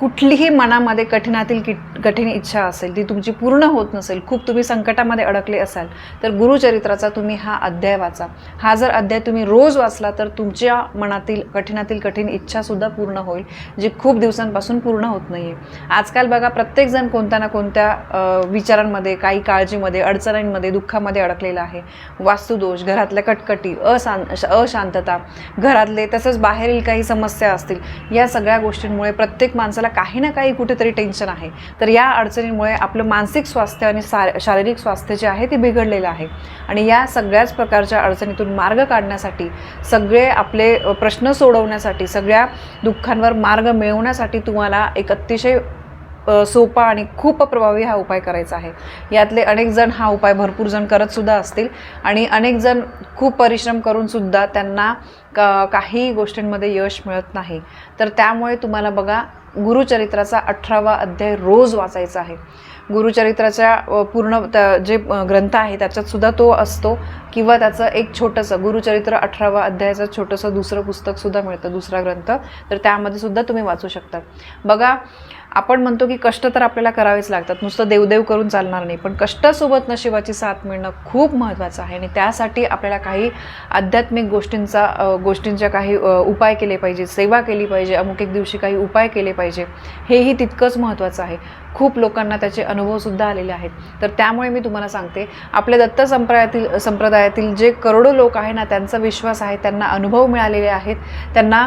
कुठलीही मनामध्ये कठीणातील कि कठीण इच्छा असेल ती तुमची पूर्ण होत नसेल खूप तुम्ही संकटामध्ये अडकले असाल तर गुरुचरित्राचा तुम्ही हा अध्याय वाचा. हा जर अध्याय तुम्ही रोज वाचला तर तुमच्या मनातील कठीणातील कठीण इच्छासुद्धा पूर्ण होईल जी खूप दिवसांपासून पूर्ण होत नाही आहे आजकाल बघा प्रत्येकजण कोणत्या ना कोणत्या विचारांमध्ये काही काळजीमध्ये अडचणींमध्ये दुःखामध्ये अडकलेला आहे. वास्तुदोष घरातल्या कटकटी अशां अशांतता घरातले तसंच बाहेरील काही समस्या असतील या सगळ्या गोष्टींमुळे प्रत्येक माणसाला काही ना काही कुठेतरी टेन्शन आहे. तर या अडचणींमुळे आपलं मानसिक स्वास्थ्य आणि सा शारीरिक स्वास्थ्य जे आहे ते बिघडलेलं आहे. आणि या सगळ्याच प्रकारच्या अडचणीतून मार्ग काढण्यासाठी सगळे आपले प्रश्न सोडवण्यासाठी सगळ्या दुःखांवर मार्ग मिळवण्यासाठी तुम्हाला एक अतिशय सोपा आणि खूप प्रभावी हा उपाय करायचा आहे. यातले अनेक जण हा उपाय भरपूर जण करतसुद्धा असतील. आणि अनेक जण खूप परिश्रम करूनसुद्धा त्यांना का काही गोष्टींमध्ये यश मिळत नाही. तर त्यामुळे तुम्हाला बघा गुरुचरित्राचा अठरावा अध्याय रोज वाचायचा आहे. गुरुचरित्राच्या पूर्ण त्या जे ग्रंथ आहे त्याच्यातसुद्धा तो असतो किंवा त्याचं एक छोटंसं गुरुचरित्र अठरावा अध्यायाचं छोटंसं दुसरं पुस्तकसुद्धा मिळतं दुसरा ग्रंथ. तर त्यामध्ये सुद्धा तुम्ही वाचू शकता. बघा आपण म्हणतो की कष्ट तर आपल्याला करावेच लागतात. नुसतं देवदेव करून चालणार नाही. पण कष्टासोबत नशिबाची साथ मिळणं खूप महत्त्वाचं आहे. आणि त्यासाठी आपल्याला काही आध्यात्मिक गोष्टींचा गोष्टींच्या काही उपाय केले पाहिजे सेवा केली पाहिजे अमुक एक दिवशी काही उपाय केले पाहिजे हेही तितकंच महत्त्वाचं आहे. खूप लोकांना त्याचे अनुभवसुद्धा आलेले आहेत. तर त्यामुळे मी तुम्हाला सांगते आपल्या दत्त संप्रदायातील संप्रदायातील जे करोडो लोक आहे ना त्यांचा विश्वास आहे त्यांना अनुभव मिळालेले आहेत. त्यांना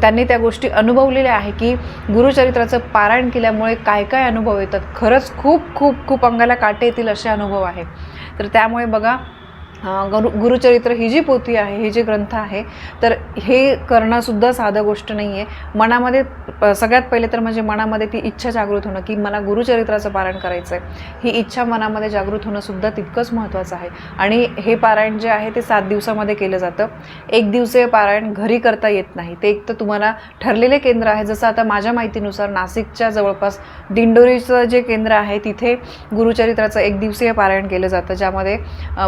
त्यांनी त्या गोष्टी अनुभवलेल्या आहे की गुरुचरित्राचं पारायण केल्यामुळे काय काय अनुभव येतात. खरंच खूप खूप खूप अंगाला काटे येतील असे अनुभव आहे. तर त्यामुळे बघा गुरु गुरुचरित्र ही जी पोथी आहे हे जे ग्रंथ आहे तर हे करणंसुद्धा साधं गोष्ट नाही आहे मनामध्ये प- सगळ्यात पहिले तर म्हणजे मनामध्ये ती इच्छा जागृत होणं की मला गुरुचरित्राचं पारायण करायचं आहे ही इच्छा मनामध्ये जागृत होणंसुद्धा तितकंच महत्त्वाचं आहे. आणि हे पारायण जे आहे ते सात दिवसामध्ये केलं जातं. एक दिवसीय पारायण घरी करता येत नाही. ते एक तर तुम्हाला ठरलेले केंद्र आहे. जसं आता माझ्या माहितीनुसार नाशिकच्या जवळपास दिंडोरीचं जे केंद्र आहे तिथे गुरुचरित्राचं एक दिवसीय पारायण केलं जातं ज्यामध्ये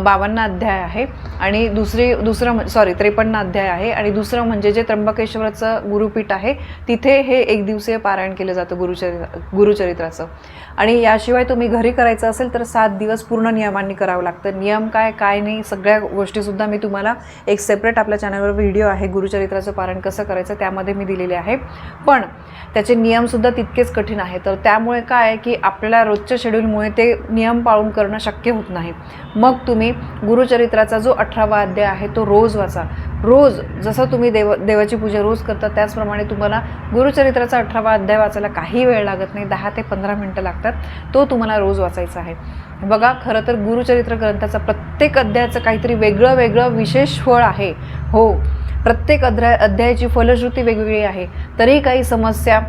बाबांना अध्याय आहे आणि दुसरी दुसरं सॉरी त्रेपन्न अध्याय आहे आणि दुसरं म्हणजे जे त्र्यंबकेश्वरचं गुरुपीठ आहे तिथे हे एक दिवसीय पारायण केलं जातं गुरुचरित्र गुरुचरित्राचं. आणि याशिवाय तुम्ही घरी करायचं असेल तर सात दिवस पूर्ण नियमांनी करावं लागतं. नियम काय काय नाही सगळ्या गोष्टीसुद्धा मी तुम्हाला एक सेपरेट आपल्या चॅनलवर व्हिडिओ आहे गुरुचरित्राचं पारायण कसं करायचं त्यामध्ये मी दिलेले आहे. पण त्याचे नियमसुद्धा तितकेच कठीण आहे. तर त्यामुळे काय आहे की आपल्याला रोजच्या शेड्यूलमुळे ते नियम पाळून करणं शक्य होत नाही. मग तुम्ही चरित्राचा जो अठरावा अध्याय आहे तो रोज वाचा. रोज जसं तुम्ही देव देवाची पूजा रोज करता त्याचप्रमाणे तुम्हाला गुरुचरित्राचा अठरावा अध्याय वाचायला काही वेळ लागत नाही दहा ते पंधरा मिनटं लागतात तो तुम्हाला रोज वाचायचा आहे. बघा खरं तर गुरुचरित्र ग्रंथाचा प्रत्येक अध्यायाचं काहीतरी वेगळं वेगळं विशेष फळ आहे. हो प्रत्येक अध्याय अध्यायाची फलश्रुती वेगवेगळी आहे. तरी काही समस्या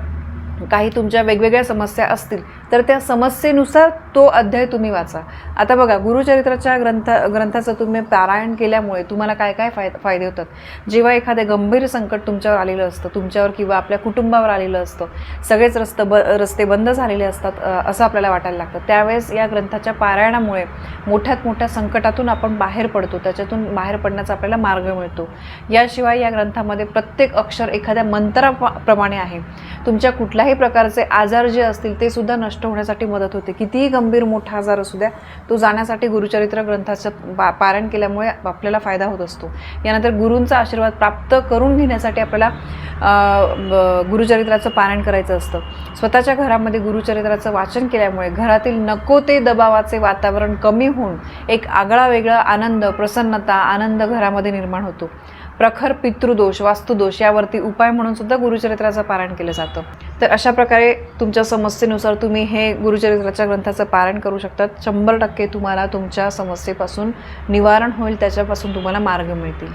काही तुमच्या वेगवेगळ्या समस्या असतील तर त्या समस्येनुसार तो अध्याय तुम्ही वाचा. आता बघा गुरुचरित्राच्या ग्रंथ ग्रंथाचं तुम्ही पारायण केल्यामुळे तुम्हाला काय काय फाय फायदे होतात? जेव्हा एखादे गंभीर संकट तुमच्यावर आलेलं असतं तुमच्यावर किंवा आपल्या कुटुंबावर आलेलं असतं सगळेच रस्ते ब रस्ते बंद झालेले असतात असं आपल्याला वाटायला लागतं. त्यावेळेस या ग्रंथाच्या पारायणामुळे मोठ्यात मोठ्या संकटातून आपण बाहेर पडतो त्याच्यातून बाहेर पडण्याचा आपल्याला मार्ग मिळतो. याशिवाय या ग्रंथामध्ये प्रत्येक अक्षर एखाद्या मंत्राप्रमाणे आहे. तुमच्या कुठल्याही प्रकारचे आजार जे असतील ते सुद्धा नष्ट होण्यासाठी मदत होते. कितीही गंभीर मोठा आजार असू द्या तो जाण्यासाठी गुरुचरित्र ग्रंथाचं पा पारण केल्यामुळे आपल्याला फायदा होत असतो. यानंतर गुरूंचा आशीर्वाद प्राप्त करून घेण्यासाठी आपल्याला गुरुचरित्राचं पारण करायचं असतं. स्वतःच्या घरामध्ये गुरुचरित्राचं वाचन केल्यामुळे घरातील नको ते दबावाचे वातावरण कमी होऊन एक आगळा वेगळा आनंद प्रसन्नता आनंद घरामध्ये निर्माण होतो. प्रखर पितृदोष वास्तुदोष यावरती उपाय म्हणून सुद्धा गुरुचरित्राचं पारायण केलं जातं. तर अशा प्रकारे तुमच्या समस्येनुसार तुम्ही हे गुरुचरित्राच्या ग्रंथाचं पारण करू शकतात. शंभर टक्के तुम्हाला तुमच्या समस्येपासून निवारण होईल त्याच्यापासून तुम्हाला मार्ग मिळतील.